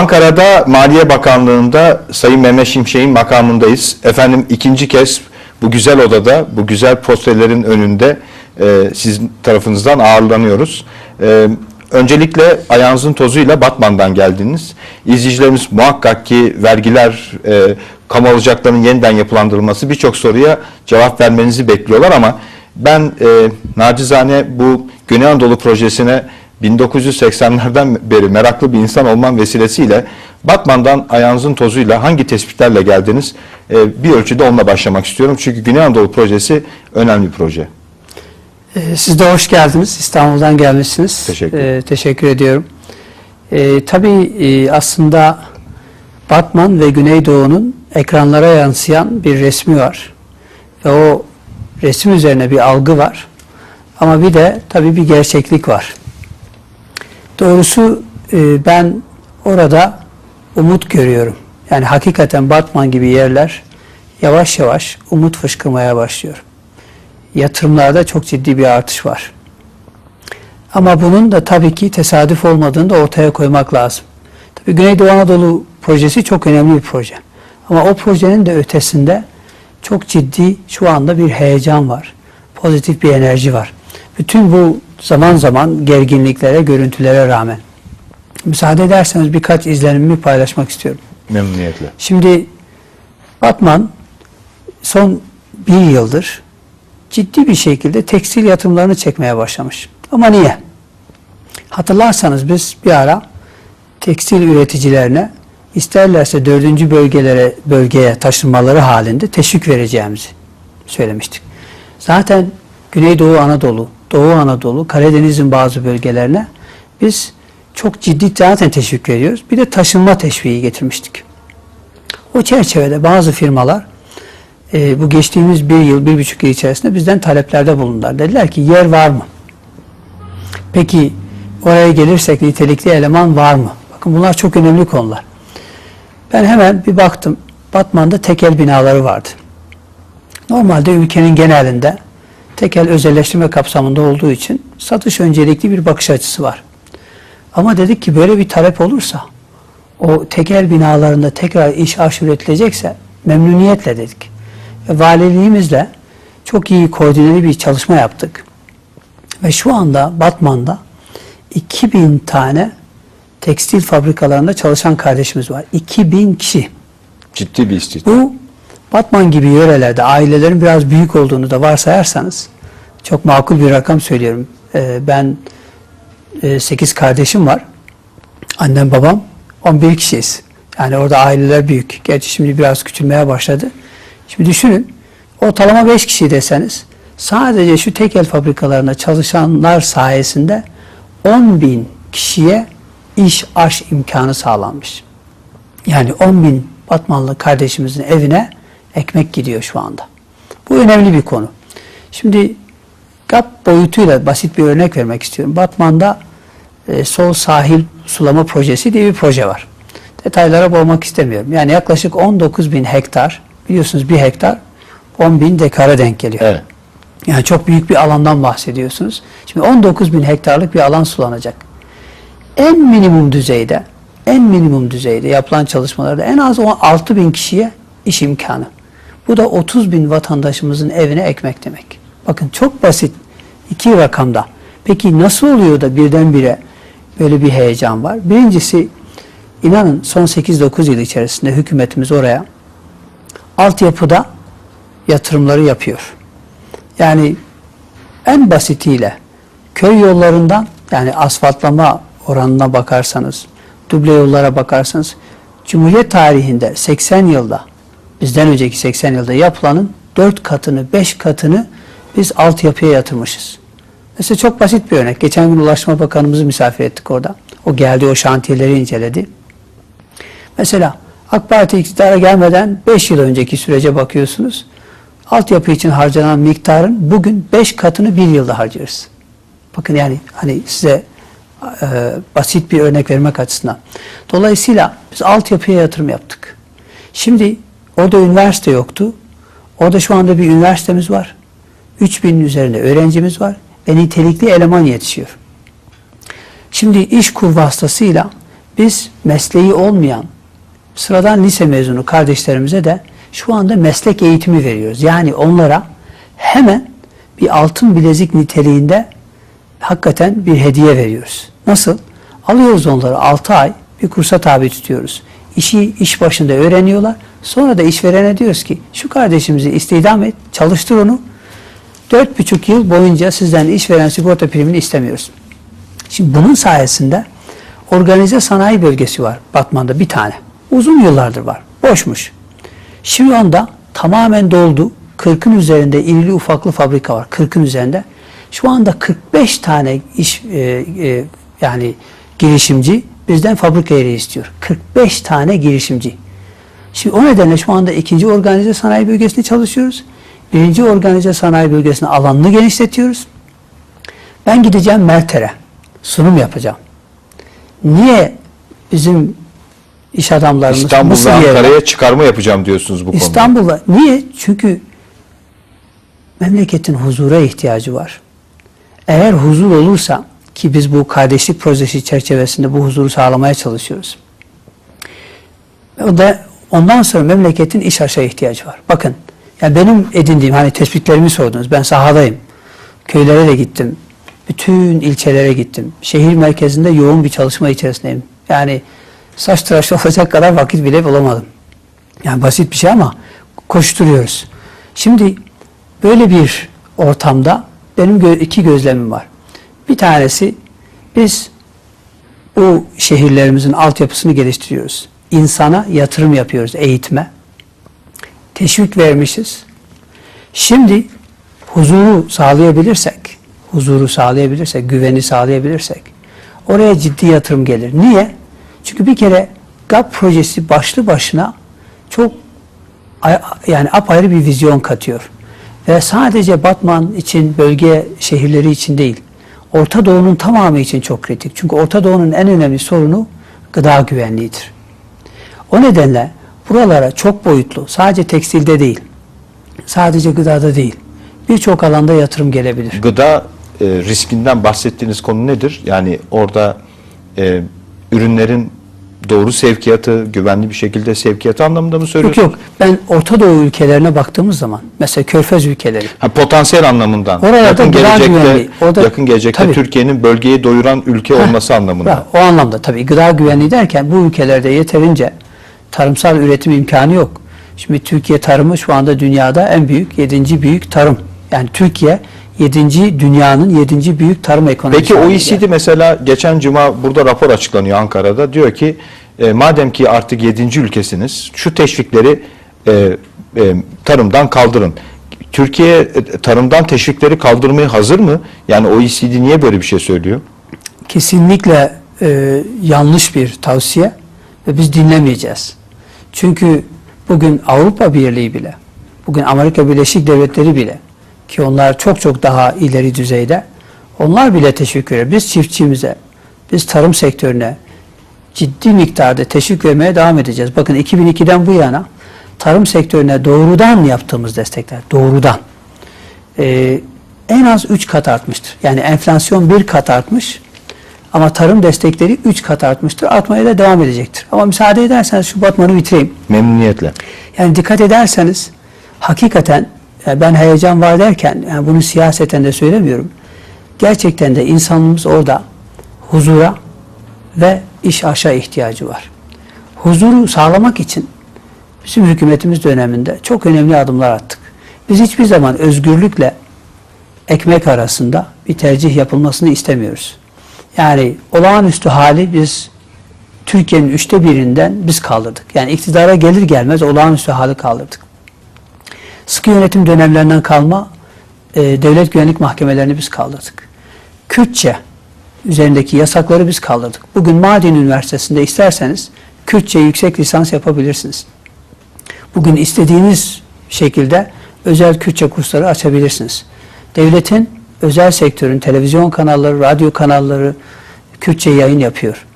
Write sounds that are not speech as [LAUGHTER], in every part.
Ankara'da Maliye Bakanlığı'nda Sayın Mehmet Şimşek'in makamındayız. Efendim ikinci kez bu güzel odada, bu güzel posterlerin önünde e, sizin tarafınızdan ağırlanıyoruz. E, öncelikle ayağınızın tozuyla Batman'dan geldiniz. İzleyicilerimiz muhakkak ki vergiler, e, kamu alacaklarının yeniden yapılandırılması birçok soruya cevap vermenizi bekliyorlar ama ben e, nacizane bu Güney Anadolu projesine 1980'lerden beri meraklı bir insan olmam vesilesiyle Batman'dan ayağınızın tozuyla hangi tespitlerle geldiniz e, bir ölçüde onunla başlamak istiyorum. Çünkü Güney Anadolu projesi önemli bir proje. Ee, Siz de hoş geldiniz. İstanbul'dan gelmişsiniz. Teşekkür. Ee, teşekkür ediyorum. Ee, tabii e, aslında Batman ve Güneydoğu'nun ekranlara yansıyan bir resmi var. Ve o resim üzerine bir algı var. Ama bir de tabii bir gerçeklik var. Doğrusu e, ben orada umut görüyorum. Yani hakikaten Batman gibi yerler yavaş yavaş umut fışkırmaya başlıyor yatırımlarda çok ciddi bir artış var. Ama bunun da tabii ki tesadüf olmadığını da ortaya koymak lazım. Tabii Güneydoğu Anadolu projesi çok önemli bir proje. Ama o projenin de ötesinde çok ciddi şu anda bir heyecan var. Pozitif bir enerji var. Bütün bu zaman zaman gerginliklere, görüntülere rağmen. Müsaade ederseniz birkaç izlenimimi paylaşmak istiyorum. Memnuniyetle. Şimdi Batman son bir yıldır ciddi bir şekilde tekstil yatırımlarını çekmeye başlamış. Ama niye? Hatırlarsanız biz bir ara tekstil üreticilerine isterlerse dördüncü bölgelere bölgeye taşınmaları halinde teşvik vereceğimizi söylemiştik. Zaten Güneydoğu Anadolu, Doğu Anadolu, Karadeniz'in bazı bölgelerine biz çok ciddi zaten teşvik veriyoruz. Bir de taşınma teşviği getirmiştik. O çerçevede bazı firmalar e, bu geçtiğimiz bir yıl, bir buçuk yıl içerisinde bizden taleplerde bulundular. Dediler ki yer var mı? Peki oraya gelirsek nitelikli eleman var mı? Bakın bunlar çok önemli konular. Ben hemen bir baktım. Batman'da tekel binaları vardı. Normalde ülkenin genelinde tekel özelleştirme kapsamında olduğu için satış öncelikli bir bakış açısı var. Ama dedik ki böyle bir talep olursa o tekel binalarında tekrar iş aş üretilecekse memnuniyetle dedik. Ve valiliğimizle çok iyi koordineli bir çalışma yaptık. Ve şu anda Batman'da 2000 tane tekstil fabrikalarında çalışan kardeşimiz var. 2000 kişi. Ciddi bir istihdam. Bu Batman gibi yörelerde ailelerin biraz büyük olduğunu da varsayarsanız çok makul bir rakam söylüyorum. Ee, ben 8 kardeşim var. Annem babam 11 kişiyiz. Yani orada aileler büyük. Gerçi şimdi biraz küçülmeye başladı. Şimdi düşünün ortalama 5 kişi deseniz sadece şu tekel fabrikalarında çalışanlar sayesinde 10 bin kişiye iş aş imkanı sağlanmış. Yani 10 bin Batmanlı kardeşimizin evine ekmek gidiyor şu anda. Bu önemli bir konu. Şimdi GAP boyutuyla basit bir örnek vermek istiyorum. Batman'da e, sol sahil sulama projesi diye bir proje var. Detaylara boğmak istemiyorum. Yani yaklaşık 19 bin hektar, biliyorsunuz bir hektar 10 bin dekara denk geliyor. Evet. Yani çok büyük bir alandan bahsediyorsunuz. Şimdi 19 bin hektarlık bir alan sulanacak. En minimum düzeyde, en minimum düzeyde yapılan çalışmalarda en az 6 bin kişiye iş imkanı. Bu da 30 bin vatandaşımızın evine ekmek demek. Bakın çok basit iki rakamda. Peki nasıl oluyor da birdenbire böyle bir heyecan var? Birincisi inanın son 8-9 yıl içerisinde hükümetimiz oraya altyapıda yatırımları yapıyor. Yani en basitiyle köy yollarından yani asfaltlama oranına bakarsanız, duble yollara bakarsanız Cumhuriyet tarihinde 80 yılda bizden önceki 80 yılda yapılanın 4 katını, 5 katını biz altyapıya yatırmışız. Mesela çok basit bir örnek. Geçen gün Ulaştırma Bakanımızı misafir ettik orada. O geldi o şantiyeleri inceledi. Mesela AK Parti iktidara gelmeden 5 yıl önceki sürece bakıyorsunuz. Altyapı için harcanan miktarın bugün 5 katını bir yılda harcarız. Bakın yani hani size e, basit bir örnek vermek açısından. Dolayısıyla biz altyapıya yatırım yaptık. Şimdi orada üniversite yoktu. Orada şu anda bir üniversitemiz var. 3000'in üzerinde öğrencimiz var ve nitelikli eleman yetişiyor. Şimdi iş kur vasıtasıyla biz mesleği olmayan sıradan lise mezunu kardeşlerimize de şu anda meslek eğitimi veriyoruz. Yani onlara hemen bir altın bilezik niteliğinde hakikaten bir hediye veriyoruz. Nasıl? Alıyoruz onları 6 ay bir kursa tabi tutuyoruz. İşi iş başında öğreniyorlar. Sonra da işverene diyoruz ki şu kardeşimizi istihdam et, çalıştır onu. 4,5 yıl boyunca sizden işveren sigorta primini istemiyoruz. Şimdi bunun sayesinde organize sanayi bölgesi var Batman'da bir tane. Uzun yıllardır var. Boşmuş. Şimdi onda tamamen doldu. 40'ın üzerinde irili ufaklı fabrika var. 40'ın üzerinde. Şu anda 45 tane iş e, e, yani girişimci bizden fabrika yeri istiyor. 45 tane girişimci. Şimdi o nedenle şu anda ikinci organize sanayi bölgesinde çalışıyoruz. Birinci organize sanayi bölgesinin alanını genişletiyoruz. Ben gideceğim Merter'e. Sunum yapacağım. Niye bizim iş adamlarımız İstanbul ve Mısır yerine- Ankara'ya çıkarma yapacağım diyorsunuz bu konuda. İstanbul'a niye? Çünkü memleketin huzura ihtiyacı var. Eğer huzur olursa ki biz bu kardeşlik projesi çerçevesinde bu huzuru sağlamaya çalışıyoruz. O da ondan sonra memleketin iş aşağı ihtiyacı var. Bakın yani benim edindiğim hani tespitlerimi sordunuz. Ben sahadayım. Köylere de gittim. Bütün ilçelere gittim. Şehir merkezinde yoğun bir çalışma içerisindeyim. Yani saç tıraşı [LAUGHS] olacak kadar vakit bile bulamadım. Yani basit bir şey ama koşturuyoruz. Şimdi böyle bir ortamda benim iki gözlemim var. Bir tanesi biz bu şehirlerimizin altyapısını geliştiriyoruz. İnsana yatırım yapıyoruz, eğitime. Teşvik vermişiz. Şimdi huzuru sağlayabilirsek, huzuru sağlayabilirsek, güveni sağlayabilirsek oraya ciddi yatırım gelir. Niye? Çünkü bir kere GAP projesi başlı başına çok yani apayrı bir vizyon katıyor. Ve sadece Batman için, bölge şehirleri için değil, Orta Doğu'nun tamamı için çok kritik. Çünkü Orta Doğu'nun en önemli sorunu gıda güvenliğidir. O nedenle buralara çok boyutlu, sadece tekstilde değil, sadece gıdada değil, birçok alanda yatırım gelebilir. Gıda e, riskinden bahsettiğiniz konu nedir? Yani orada e, ürünlerin doğru sevkiyatı, güvenli bir şekilde sevkiyatı anlamında mı Yok söylüyorsunuz? yok, ben Orta Doğu ülkelerine baktığımız zaman, mesela Körfez ülkeleri, Ha, potansiyel anlamından. Oralarda yakın gıda gelecekte, güvenliği, orada- yakın gelecekte. Türkiye'nin bölgeyi doyuran ülke olması anlamında. Ya, o anlamda tabii gıda güvenliği derken bu ülkelerde yeterince tarımsal üretim imkanı yok. Şimdi Türkiye tarımı şu anda dünyada en büyük, yedinci büyük tarım. Yani Türkiye yedinci dünyanın yedinci büyük tarım ekonomisi. Peki OECD mesela geçen cuma burada rapor açıklanıyor Ankara'da. Diyor ki e, madem ki artık 7. ülkesiniz şu teşvikleri e, e, tarımdan kaldırın. Türkiye e, tarımdan teşvikleri kaldırmaya hazır mı? Yani OECD niye böyle bir şey söylüyor? kesinlikle e, yanlış bir tavsiye ve biz dinlemeyeceğiz. Çünkü bugün Avrupa Birliği bile, bugün Amerika Birleşik Devletleri bile ki onlar çok çok daha ileri düzeyde onlar bile teşvik veriyor. Biz çiftçimize, biz tarım sektörüne ciddi miktarda teşvik vermeye devam edeceğiz. Bakın 2002'den bu yana tarım sektörüne doğrudan yaptığımız destekler, doğrudan e, en az 3 kat artmıştır. Yani enflasyon 1 kat artmış ama tarım destekleri 3 kat artmıştır. Artmaya da devam edecektir. Ama müsaade ederseniz şu Batman'ı bitireyim. Memnuniyetle. Yani dikkat ederseniz hakikaten yani ben heyecan var derken yani bunu siyaseten de söylemiyorum. Gerçekten de insanımız orada huzura ve iş aşağı ihtiyacı var. Huzuru sağlamak için bizim hükümetimiz döneminde çok önemli adımlar attık. Biz hiçbir zaman özgürlükle ekmek arasında bir tercih yapılmasını istemiyoruz. Yani olağanüstü hali biz Türkiye'nin üçte birinden biz kaldırdık. Yani iktidara gelir gelmez olağanüstü hali kaldırdık. Sıkı yönetim dönemlerinden kalma e, devlet güvenlik mahkemelerini biz kaldırdık. Kürtçe üzerindeki yasakları biz kaldırdık. Bugün Mardin Üniversitesi'nde isterseniz Kürtçe yüksek lisans yapabilirsiniz. Bugün istediğiniz şekilde özel Kürtçe kursları açabilirsiniz. Devletin özel sektörün televizyon kanalları, radyo kanalları Kürtçe yayın yapıyor.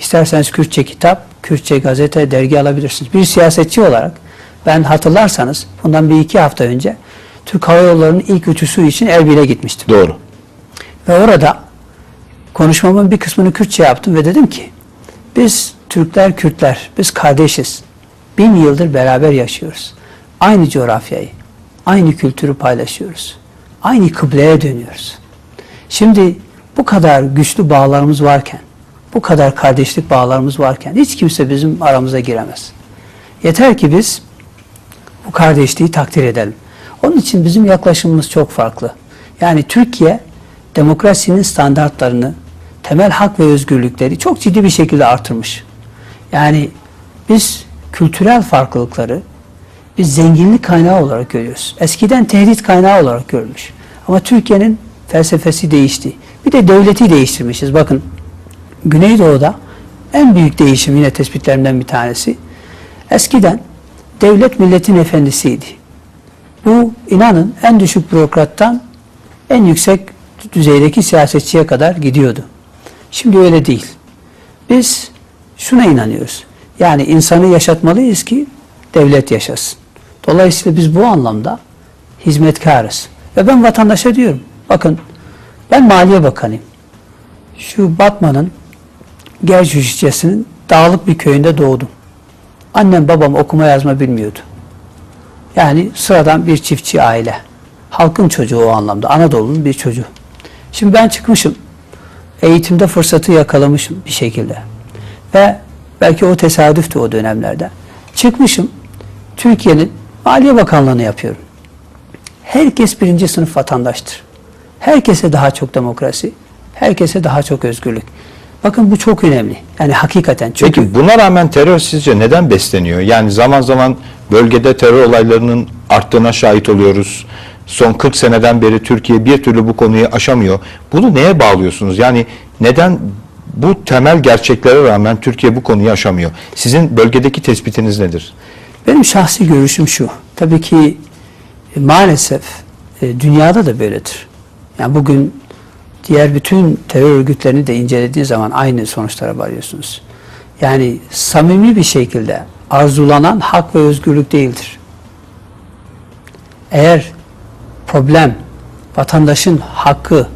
İsterseniz Kürtçe kitap, Kürtçe gazete, dergi alabilirsiniz. Bir siyasetçi olarak ben hatırlarsanız bundan bir iki hafta önce Türk Hava Yolları'nın ilk uçuşu için Erbil'e gitmiştim. Doğru. Ve orada konuşmamın bir kısmını Kürtçe yaptım ve dedim ki Biz Türkler, Kürtler, biz kardeşiz. Bin yıldır beraber yaşıyoruz. Aynı coğrafyayı, aynı kültürü paylaşıyoruz. Aynı kıbleye dönüyoruz. Şimdi bu kadar güçlü bağlarımız varken, bu kadar kardeşlik bağlarımız varken hiç kimse bizim aramıza giremez. Yeter ki biz bu kardeşliği takdir edelim. Onun için bizim yaklaşımımız çok farklı. Yani Türkiye demokrasinin standartlarını, temel hak ve özgürlükleri çok ciddi bir şekilde artırmış. Yani biz kültürel farklılıkları biz zenginlik kaynağı olarak görüyoruz. Eskiden tehdit kaynağı olarak görmüş. Ama Türkiye'nin felsefesi değişti. Bir de devleti değiştirmişiz. Bakın Güneydoğu'da en büyük değişim yine tespitlerimden bir tanesi. Eskiden devlet milletin efendisiydi. Bu inanın en düşük bürokrattan en yüksek düzeydeki siyasetçiye kadar gidiyordu. Şimdi öyle değil. Biz şuna inanıyoruz. Yani insanı yaşatmalıyız ki devlet yaşasın. Dolayısıyla biz bu anlamda hizmetkarız. Ve ben vatandaşa diyorum. Bakın ben Maliye Bakanıyım. Şu Batman'ın Gercüş ilçesinin dağlık bir köyünde doğdum. Annem babam okuma yazma bilmiyordu. Yani sıradan bir çiftçi aile. Halkın çocuğu o anlamda. Anadolu'nun bir çocuğu. Şimdi ben çıkmışım. Eğitimde fırsatı yakalamışım bir şekilde. Ve belki o tesadüftü o dönemlerde. Çıkmışım. Türkiye'nin Maliye Bakanlığı'nı yapıyorum. Herkes birinci sınıf vatandaştır. Herkese daha çok demokrasi, herkese daha çok özgürlük. Bakın bu çok önemli. Yani hakikaten çünkü Peki buna rağmen terör sizce neden besleniyor? Yani zaman zaman bölgede terör olaylarının arttığına şahit oluyoruz. Son 40 seneden beri Türkiye bir türlü bu konuyu aşamıyor. Bunu neye bağlıyorsunuz? Yani neden bu temel gerçeklere rağmen Türkiye bu konuyu aşamıyor? Sizin bölgedeki tespitiniz nedir? Benim şahsi görüşüm şu. Tabii ki maalesef e, dünyada da böyledir. Yani bugün diğer bütün terör örgütlerini de incelediğiniz zaman aynı sonuçlara varıyorsunuz. Yani samimi bir şekilde arzulanan hak ve özgürlük değildir. Eğer problem vatandaşın hakkı,